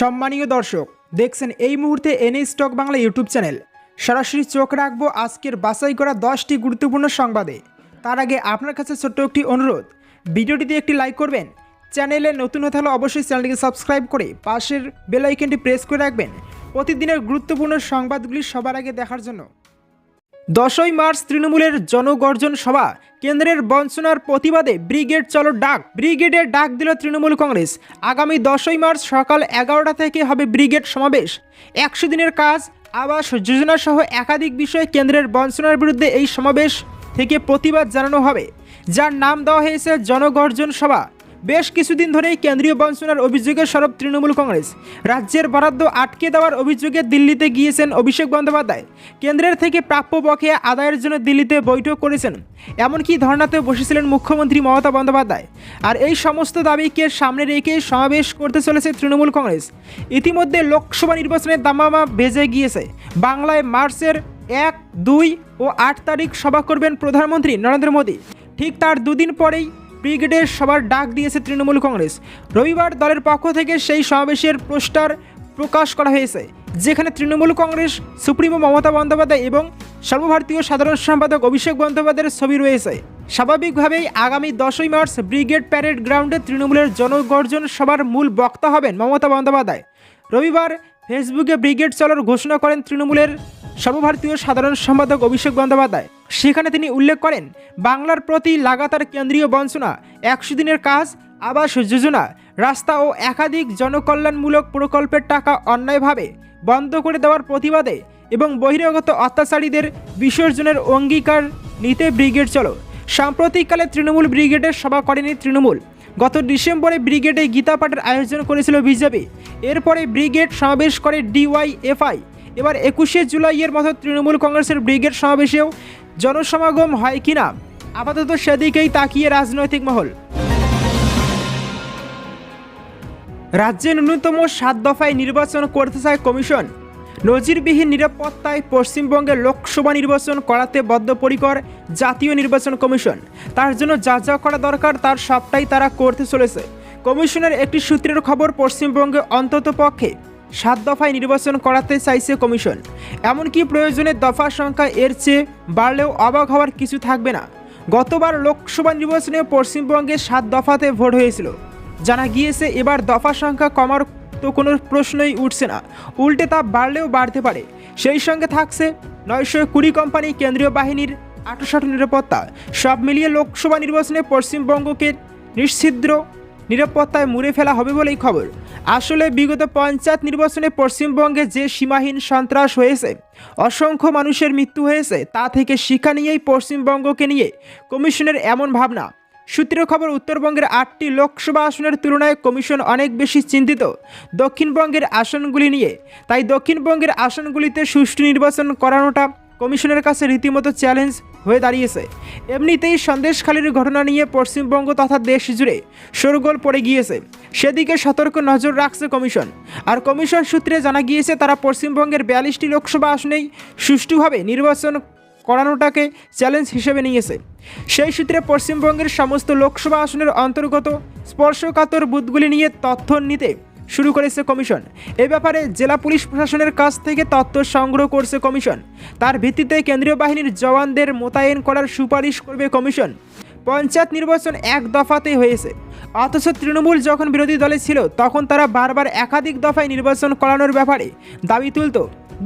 সম্মানীয় দর্শক, দেখছেন এই মুহূর্তে NA stock Bangla YouTube channel. সরাসরি চোখ রাখব আজকের বাছাই করা দশটি গুরুত্বপূর্ণ সংবাদে। তার আগে আপনার কাছে ছোট্ট একটি অনুরোধ, ভিডিওটিতে একটি লাইক করবেন, চ্যানেলে নতুন হতে হলে অবশ্যই চ্যানেলটিকে সাবস্ক্রাইব করে পাশের বেলাইকনটি প্রেস করে রাখবেন। প্রতিদিনের গুরুত্বপূর্ণ সংবাদগুলি সবার আগে দেখার জন্য দশই মার্চ তৃণমূলের জনগর্জন সভা। কেন্দ্রের বঞ্চনার প্রতিবাদে ব্রিগেড চলো ডাক। ব্রিগেডের ডাক দিল তৃণমূল কংগ্রেস। আগামী দশই মার্চ সকাল এগারোটা থেকে হবে ব্রিগেড সমাবেশ। একশো দিনের কাজ, আবাস যোজনা সহ একাধিক বিষয়ে কেন্দ্রের বঞ্চনার বিরুদ্ধে এই সমাবেশ থেকে প্রতিবাদ জানানো হবে। যার নাম দেওয়া হয়েছে জনগর্জন সভা। বেশ কিছুদিন ধরেই কেন্দ্রীয় বঞ্চনার অভিযোগের সরব তৃণমূল কংগ্রেস। রাজ্যের বরাদ্দ আটকে দেওয়ার অভিযোগে দিল্লিতে গিয়েছেন অভিষেক বন্দ্যোপাধ্যায়। কেন্দ্রের থেকে প্রাপ্য বকেয়া আদায়ের জন্য দিল্লিতে বৈঠক করেছেন। এমনকি ধর্নাতে বসেছিলেন মুখ্যমন্ত্রী মমতা বন্দ্যোপাধ্যায়। আর এই সমস্ত দাবিকে সামনে রেখে সমাবেশ করতে চলেছে তৃণমূল কংগ্রেস। ইতিমধ্যে লোকসভা নির্বাচনের দামামা বেজে গিয়েছে। বাংলায় মার্চের এক, দুই ও আট তারিখ সভা করবেন প্রধানমন্ত্রী নরেন্দ্র মোদী। ঠিক তার দুদিন পরেই ব্রিগেডের সবার ডাক দিয়েছে তৃণমূল কংগ্রেস। রবিবার দলের পক্ষ থেকে সেই সমাবেশের পোস্টার প্রকাশ করা হয়েছে, যেখানে তৃণমূল কংগ্রেস, সুপ্রিমো মমতা বন্দ্যোপাধ্যায় এবং সর্বভারতীয় সাধারণ সম্পাদক অভিষেক বন্দ্যোপাধ্যায়ের ছবি রয়েছে। স্বাভাবিকভাবেই আগামী দশই মার্চ ব্রিগেড প্যারেড গ্রাউন্ডে তৃণমূলের জনগর্জন সভার মূল বক্তা হবেন মমতা বন্দ্যোপাধ্যায়। রবিবার ফেসবুকে ব্রিগেড চলার ঘোষণা করেন তৃণমূলের সর্বভারতীয় সাধারণ সম্পাদক অভিষেক বন্দ্যোপাধ্যায়। সেখানে তিনি উল্লেখ করেন, বাংলার প্রতি লাগাতার কেন্দ্রীয় বঞ্চনা, একশো দিনের কাজ, আবাস যোজনা, রাস্তা ও একাধিক জনকল্যাণমূলক প্রকল্পের টাকা অন্যায়ভাবে বন্ধ করে দেওয়ার প্রতিবাদে এবং বহিরাগত অত্যাচারীদের বিসর্জনের অঙ্গীকার নিতে ব্রিগেড চলো। সাম্প্রতিককালে তৃণমূল ব্রিগেডের সভা করেনি তৃণমূল। গত ডিসেম্বরে ব্রিগেডে গীতা পাঠের আয়োজন করেছিল বিজেপি। এরপরে ব্রিগেড সমাবেশ করে ডিওয়াইএফআই এবার একুশে জুলাইয়ের মতো তৃণমূল কংগ্রেসের ব্রিগেড সমাবেশেও জনসমাগম হয় কিনা? আপাতত সেদিকেই তাকিয়ে রাজনৈতিক মহল। রাজ্যে ন্যূনতম সাত দফায় নির্বাচন করতে চায় কমিশন। নজিরবিহীন নিরাপত্তায় পশ্চিমবঙ্গের লোকসভা নির্বাচন করাতে বদ্ধপরিকর জাতীয় নির্বাচন কমিশন। তার জন্য যা যা করা দরকার তার সবটাই তারা করতে চলেছে। কমিশনের একটি সূত্রের খবর, পশ্চিমবঙ্গে অন্তত পক্ষে সাত দফায় নির্বাচন করাতে চাইছে কমিশন। এমনকি প্রয়োজনে দফা সংখ্যা এর চেয়ে বাড়লেও অবাক হওয়ার কিছু থাকবে না। গতবার লোকসভা নির্বাচনে পশ্চিমবঙ্গে সাত দফাতে ভোট হয়েছিল। জানা গিয়েছে, এবার দফা সংখ্যা কমার তো কোনো প্রশ্নই উঠছে না। উল্টে তা বাড়লেও বাড়তে পারে। সেই সঙ্গে থাকছে নয়শো কুড়ি কোম্পানি কেন্দ্রীয় বাহিনীর আটোসাটো নিরাপত্তা। সব মিলিয়ে লোকসভা নির্বাচনে পশ্চিমবঙ্গকে নিশ্ছিদ্র নিরাপত্তায় মুড়ে ফেলা হবে বলেই খবর। আসলে বিগত পঞ্চায়েত নির্বাচনে পশ্চিমবঙ্গে যে সীমাহীন সন্ত্রাস হয়েছে, অসংখ্য মানুষের মৃত্যু হয়েছে, তা থেকে শিক্ষা নিয়েই পশ্চিমবঙ্গকে নিয়ে কমিশনের এমন ভাবনা। সূত্রের খবর, উত্তরবঙ্গের আটটি লোকসভা আসনের তুলনায় কমিশন অনেক বেশি চিন্তিত। দক্ষিণবঙ্গের আসনগুলি নিয়ে। তাই দক্ষিণবঙ্গের আসনগুলিতে সুষ্ঠু নির্বাচন করানোটা কমিশনের কাছে রীতিমতো চ্যালেঞ্জ হয়ে দাঁড়িয়েছে। এমনিতেই সন্দেশখালীর ঘটনা নিয়ে পশ্চিমবঙ্গ তথা দেশ জুড়ে শোরগোল পড়ে গিয়েছে। সেদিকে সতর্ক নজর রাখছে কমিশন। আর কমিশন সূত্রে জানা গিয়েছে, তারা পশ্চিমবঙ্গের বিয়াল্লিশটি লোকসভা আসনেই সুষ্ঠুভাবে নির্বাচন করানোটাকে চ্যালেঞ্জ হিসেবে নিয়েছে। সেই সূত্রে পশ্চিমবঙ্গের সমস্ত লোকসভা আসনের অন্তর্গত স্পর্শকাতর বুথগুলি নিয়ে তথ্য নিতে শুরু করেছে কমিশন। এ ব্যাপারে জেলা পুলিশ প্রশাসনের কাছ থেকে তথ্য সংগ্রহ করছে কমিশন। তার ভিত্তিতে কেন্দ্রীয় বাহিনীর জওয়ানদের মোতায়েন করার সুপারিশ করবে কমিশন। পঞ্চায়েত নির্বাচন এক দফাতেই হয়েছে। অথচ তৃণমূল যখন বিরোধী দলে ছিল, তখন তারা বারবার একাধিক দফায় নির্বাচন করানোর ব্যাপারে দাবি তুলত।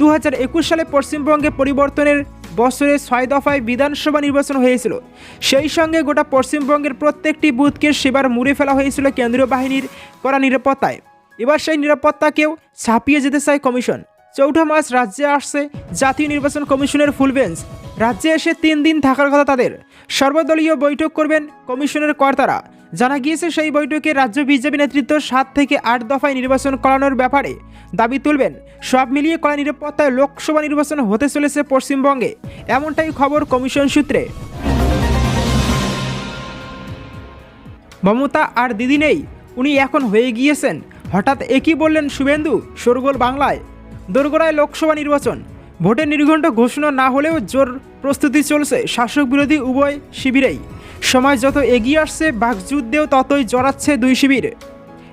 দু হাজার একুশ সালে পশ্চিমবঙ্গে পরিবর্তনের বছরে ছয় দফায় বিধানসভা নির্বাচন হয়েছিল। সেই সঙ্গে গোটা পশ্চিমবঙ্গের প্রত্যেকটি বুথকে সেবার মুড়ে ফেলা হয়েছিল কেন্দ্রীয় বাহিনীর করা নিরাপত্তায়। এবার সেই নিরাপত্তাকেও ছাপিয়ে যেতে চায় কমিশন। চৌঠা মাস রাজ্যে আসছে জাতীয় নির্বাচন কমিশনের ফুল বেঞ্চ। রাজ্যে এসে তিন দিন থাকার কথা তাদের। সর্বদলীয় বৈঠক করবেন কমিশনের কর্তারা। জানা গিয়েছে, সেই বৈঠকে রাজ্য বিজেপি নেতৃত্ব সাত থেকে আট দফায় নির্বাচন করানোর ব্যাপারে দাবি তুলবেন। সব মিলিয়ে কড়া নিরাপত্তায় লোকসভা নির্বাচন হতে চলেছে পশ্চিমবঙ্গে। এমনটাই খবর কমিশন সূত্রে। মমতা আর দিদি নেই, উনি এখন হয়ে গিয়েছেন। হঠাৎ একই বললেন শুভেন্দু শোরগোল বাংলায়। দোরগোড়ায় লোকসভা নির্বাচন। ভোটের নির্ঘণ্ট ঘোষণা না হলেও জোর প্রস্তুতি চলছে শাসক বিরোধী উভয় শিবিরেই। সময় যত এগিয়ে আসছে বাঘযুদ্ধেও ততই জড়াচ্ছে দুই শিবির।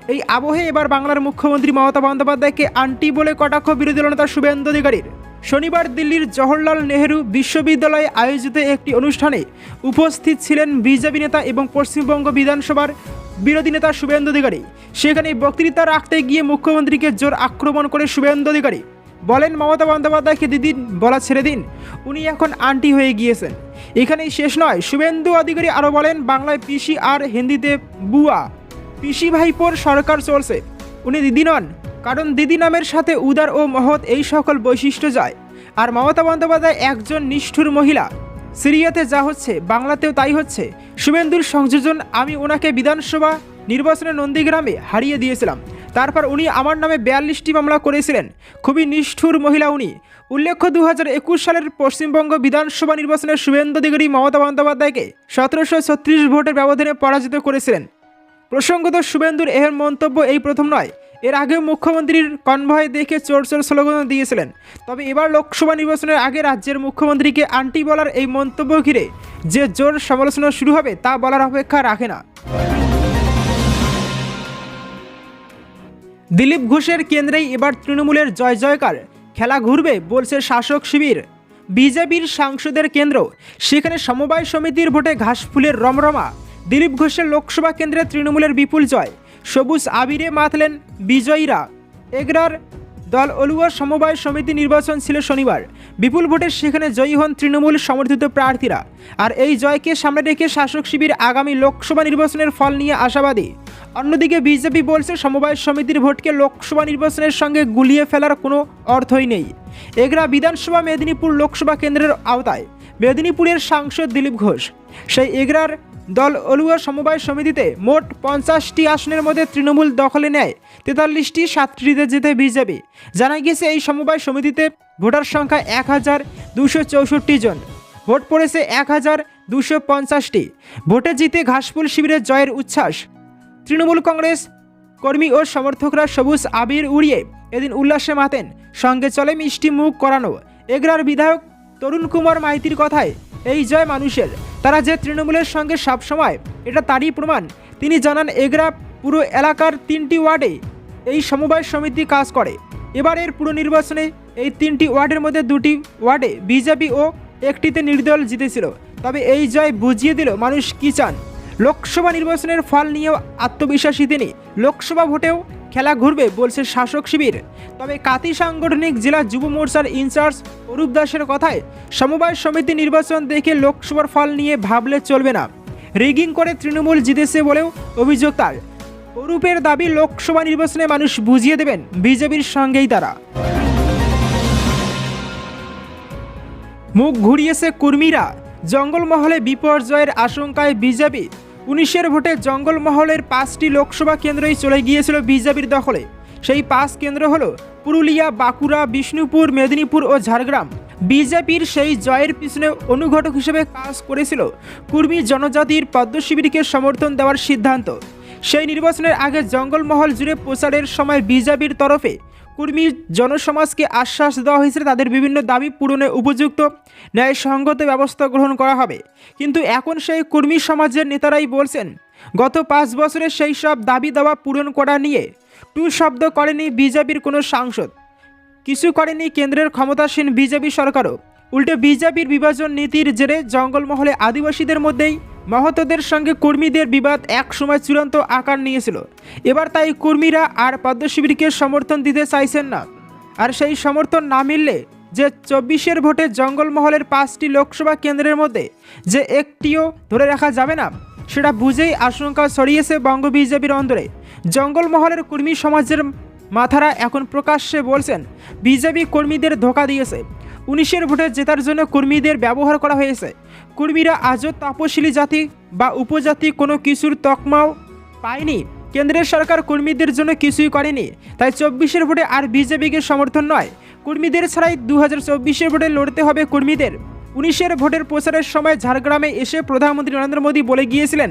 এই আবহে এবার বাংলার মুখ্যমন্ত্রী মমতা বন্দ্যোপাধ্যায়কে আন্টি বলে কটাক্ষ বিরোধী নেতা শুভেন্দু অধিকারীর। শনিবার দিল্লির জওহরলাল নেহেরু বিশ্ববিদ্যালয়ে আয়োজিত একটি অনুষ্ঠানে উপস্থিত ছিলেন বিজেপি নেতা এবং পশ্চিমবঙ্গ বিধানসভার বিরোধী নেতা শুভেন্দু অধিকারী। সেখানে বক্তৃতা রাখতে গিয়ে মুখ্যমন্ত্রীকে জোর আক্রমণ করে শুভেন্দু অধিকারী। বলেন, মমতা বন্দ্যোপাধ্যায়কে দিদিন বলা ছেড়ে দিন। উনি এখন আন্টি হয়ে গিয়েছেন। এখানেই শেষ নয়। শুভেন্দু অধিকারী আরও বলেন, বাংলায় পিসি আর হিন্দিতে বুয়া। পিসি ভাইপোর সরকার চলছে। উনি দিদি নন, কারণ দিদি নামের সাথে উদার ও মহৎ এই সকল বৈশিষ্ট্য যায়। আর মমতা বন্দ্যোপাধ্যায় একজন নিষ্ঠুর মহিলা। সিরিয়াতে যা হচ্ছে, বাংলাতেও তাই হচ্ছে। শুভেন্দুর সংযোজন আমি ওনাকে বিধানসভা নির্বাচনে নন্দীগ্রামে হারিয়ে দিয়েছিলাম। তারপর উনি আমার নামে বিয়াল্লিশটি মামলা করেছিলেন। খুবই নিষ্ঠুর মহিলা উনি। উল্লেখ্য দু হাজার একুশ সালের পশ্চিমবঙ্গ বিধানসভা নির্বাচনে শুভেন্দু অধিকারী মমতা বন্দ্যোপাধ্যায়কে সতেরোশো ছত্রিশ ভোটের ব্যবধানে পরাজিত করেছিলেন। প্রসঙ্গত শুভেন্দুর এর মন্তব্য এই প্রথম নয়। এর আগেও মুখ্যমন্ত্রীর কনভয় দেখে চোর চোর স্লোগান দিয়েছিলেন। তবে এবার লোকসভা নির্বাচনের আগে রাজ্যের মুখ্যমন্ত্রীকে আন্টি বলার এই মন্তব্য ঘিরে যে জোর সমালোচনা শুরু হবে তা বলার অপেক্ষা রাখে না। দিলীপ ঘোষের কেন্দ্রেই এবার তৃণমূলের জয় জয়কার। খেলা ঘুরবে বলছে শাসক শিবির। বিজেপির সাংসদের কেন্দ্র। সেখানে সমবায় সমিতির ভোটে ঘাসফুলের রমরমা। দিলীপ ঘোষের লোকসভা কেন্দ্রে তৃণমূলের বিপুল জয়। সবুজ আবিরে মাতলেন বিজয়ীরা। এগরার দল অলুয়া সমবায় সমিতি নির্বাচন ছিল শনিবার। বিপুল ভোটে সেখানে জয়ী হন তৃণমূল সমর্থিত প্রার্থীরা। আর এই জয়কে সামনে রেখে শাসক শিবির আগামী লোকসভা নির্বাচনের ফল নিয়ে আশাবাদী। অন্যদিকে বিজেপি বলছে, সমবায় সমিতির ভোটকে লোকসভা নির্বাচনের সঙ্গে গুলিয়ে ফেলার কোনো অর্থই নেই। এগরা বিধানসভা মেদিনীপুর লোকসভা কেন্দ্রের আওতায়। মেদিনীপুরের সাংসদ দিলীপ ঘোষ। সেই এগরার দল অলুয়া সমবায় সমিতিতে মোট পঞ্চাশটি আসনের মধ্যে তৃণমূল দখলে নেয়। তেতাল্লিশটি সাতটিতে যেতে বিজেপি। জানা গিয়েছে, এই সমবায় সমিতিতে ভোটার সংখ্যা এক হাজার দুশো চৌষট্টি জন। ভোট পড়েছে এক হাজার দুশো পঞ্চাশটি। ভোটে জিতে ঘাসফুল শিবিরের জয়ের উচ্ছ্বাস। তৃণমূল কংগ্রেস কর্মী ও সমর্থকরা সবুজ আবির উড়িয়ে এদিন উল্লাসে মাতেন। সঙ্গে চলে মিষ্টি মুখ করানো। এগরার বিধায়ক তরুণ কুমার মাইতির কথায় এই জয় মানুষের। তারা যে তৃণমূলের সঙ্গে সবসময়, এটা তারই প্রমাণ। তিনি জানান, এগরা পুরো এলাকার তিনটি ওয়ার্ডে এই সমবায় সমিতি কাজ করে। এবারের পুরো নির্বাচনে এই তিনটি ওয়ার্ডের মধ্যে দুটি ওয়ার্ডে বিজেপি ও একটিতে নির্দল জিতেছিল। তবে এই জয় বুঝিয়ে দিল মানুষ কী চান। লোকসভা নির্বাচনের ফল নিয়েও আত্মবিশ্বাসী তিনি। লোকসভা ভোটেও খেলা ঘুরবে, বলছে শাসক শিবির। তবে কাতি সাংগঠনিক জেলা যুব মোর্চার ইনচার্জ অরূপ দাসের কথায়, সমবায় সমিতি নির্বাচন দেখে লোকসভার ফল নিয়ে ভাবলে চলবে না। রিগিং করে তৃণমূল জিতেছে বলেও অভিযোগ তার। অরূপের দাবি লোকসভা নির্বাচনে মানুষ বুঝিয়ে দেবেন, বিজেপির সঙ্গেই তারা। মুখ ঘুরিয়েছে কর্মীরা। জঙ্গলমহলে বিপর্যয়ের আশঙ্কায় বিজেপি উনিশের ভোটে জঙ্গলমহলের পাঁচটি লোকসভা কেন্দ্রই চলে গিয়েছিল বিজেপির দখলে। সেই পাঁচ কেন্দ্র হলো পুরুলিয়া, বাঁকুড়া, বিষ্ণুপুর, মেদিনীপুর ও ঝাড়গ্রাম। বিজেপির সেই জয়ের পিছনে অনুঘটক হিসেবে কাজ করেছিল কুর্মী জনজাতির পদ্মশিবিরকে সমর্থন দেওয়ার সিদ্ধান্ত। সেই নির্বাচনের আগে জঙ্গলমহল জুড়ে প্রচারের সময় বিজেপির তরফে কুর্মী জনসমাজকে আশ্বাস দেওয়া হয়েছে তাদের বিভিন্ন দাবি পূরণে উপযুক্ত ন্যায়সঙ্গত ব্যবস্থা গ্রহণ করা হবে। কিন্তু এখন সেই কর্মী সমাজের নেতারাই বলছেন, গত পাঁচ বছরে সেই সব দাবি দাওয়া পূরণ করা নিয়ে টু শব্দ করেনি বিজেপির কোনো সাংসদ। কিছু করেনি কেন্দ্রের ক্ষমতাসীন বিজেপি সরকারও। উল্টে বিজেপির বিভাজন নীতির জেরে জঙ্গলমহলে আদিবাসীদের মধ্যেই মহতদের সঙ্গে কর্মীদের বিবাদ এক সময় চূড়ান্ত আকার নিয়েছিল। এবার তাই কর্মীরা আর পদ্ম শিবিরকে সমর্থন দিতে চাইছেন না। আর সেই সমর্থন না মিললে যে চব্বিশের ভোটে জঙ্গলমহলের পাঁচটি লোকসভা কেন্দ্রের মধ্যে যে একটিও ধরে রাখা যাবে না, সেটা বুঝেই আশঙ্কা ছড়িয়েছে বঙ্গ বিজেপির অন্দরে। জঙ্গলমহলের কর্মী সমাজের মাথারা এখন প্রকাশ্যে বলছেন, বিজেপি কর্মীদের ধোকা দিয়েছে। উনিশের ভোটে জেতার জন্য কর্মীদের ব্যবহার করা হয়েছে। কর্মীরা আজও তপশিলি জাতি বা উপজাতি কোনো কিছুর তকমাও পায়নি। কেন্দ্রের সরকার কর্মীদের জন্য কিছুই করেনি, তাই চব্বিশের ভোটে আর বিজেপিকে সমর্থন নয়। কর্মীদের ছাড়াই দু হাজার ভোটে লড়তে হবে কর্মীদের। উনিশের ভোটের প্রচারের সময় ঝাড়গ্রামে এসে প্রধানমন্ত্রী নরেন্দ্র মোদী বলে গিয়েছিলেন,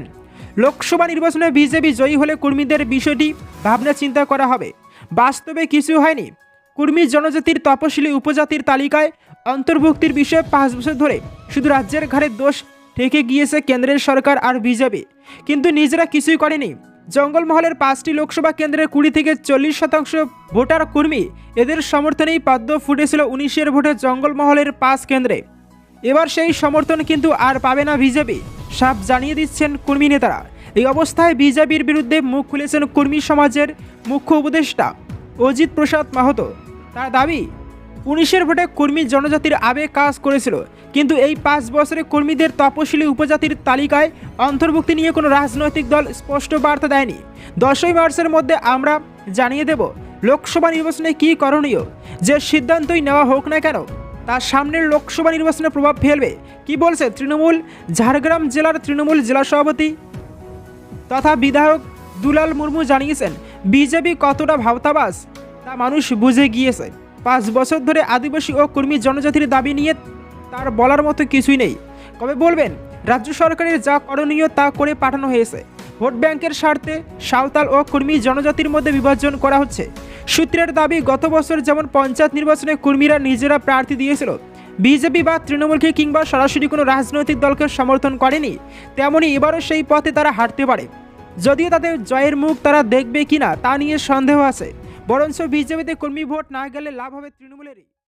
লোকসভা নির্বাচনে বিজেপি জয়ী হলে কর্মীদের বিষয়টি ভাবনা চিন্তা করা হবে। বাস্তবে কিছু হয়নি। কুর্মী জনজাতির তপশিলি উপজাতির তালিকায় অন্তর্ভুক্তির বিষয়ে পাঁচ বছর ধরে শুধু রাজ্যের ঘাড়ে দোষ ঠেকে গিয়েছে কেন্দ্রের সরকার আর বিজেপি। কিন্তু নিজেরা কিছুই করেনি। জঙ্গলমহলের পাঁচটি লোকসভা কেন্দ্রের কুড়ি থেকে চল্লিশ শতাংশ ভোটার কর্মী। এদের সমর্থনেই পাদ্য ফুটেছিল উনিশের ভোটে জঙ্গলমহলের পাঁচ কেন্দ্রে। এবার সেই সমর্থন কিন্তু আর পাবে না বিজেপি, সাফ জানিয়ে দিচ্ছেন কর্মী নেতারা। এই অবস্থায় বিজেপির বিরুদ্ধে মুখ খুলেছেন কর্মী সমাজের মুখ্য উপদেষ্টা। অজিত প্রসাদ মাহাতো। তার দাবি, উনিশের ভোটে কর্মী জনজাতির আবেগ কাজ করেছিল, কিন্তু এই পাঁচ বছরে কর্মীদের তপশিলি উপজাতির তালিকায় অন্তর্ভুক্তি নিয়ে কোনো রাজনৈতিক দল স্পষ্ট বার্তা দেয়নি। দশই মার্চের মধ্যে আমরা জানিয়ে দেব, লোকসভা নির্বাচনে কী করণীয়, যে সিদ্ধান্তই নেওয়া হোক না কেন, তার সামনের লোকসভা নির্বাচনে প্রভাব ফেলবে, কি বলছে তৃণমূল ঝাড়গ্রাম জেলার তৃণমূল জেলা সভাপতি? তথা বিধায়ক দুলাল মুর্মু জানিয়েছেন বিজেপি কতটা ভাবতাবাস তা মানুষ বুঝে গিয়েছে। পাঁচ বছর ধরে আদিবাসী ও কর্মী জনজাতির দাবি নিয়ে তার বলার মতো কিছুই নেই। কবে বলবেন, রাজ্য সরকারের যা করণীয় তা করে পাঠানো হয়েছে। ভোট ব্যাংকের স্বার্থে সাঁওতাল ও কর্মী জনজাতির মধ্যে বিভাজন করা হচ্ছে। সূত্রের দাবি, গত বছর যেমন পঞ্চায়েত নির্বাচনে কর্মীরা নিজেরা প্রার্থী দিয়েছিল, বিজেপি বা তৃণমূলকে কিংবা সরাসরি কোনো রাজনৈতিক দলকে সমর্থন করেনি, তেমনি এবারও সেই পথে তারা হাঁটতে পারে। যদিও তাদের জয়ের মুখ তারা দেখবে কিনা তা নিয়ে সন্দেহ আছে। বরঞ্চ বিজেপিতে কর্মী ভোট না গেলে লাভ হবে তৃণমূলেরই।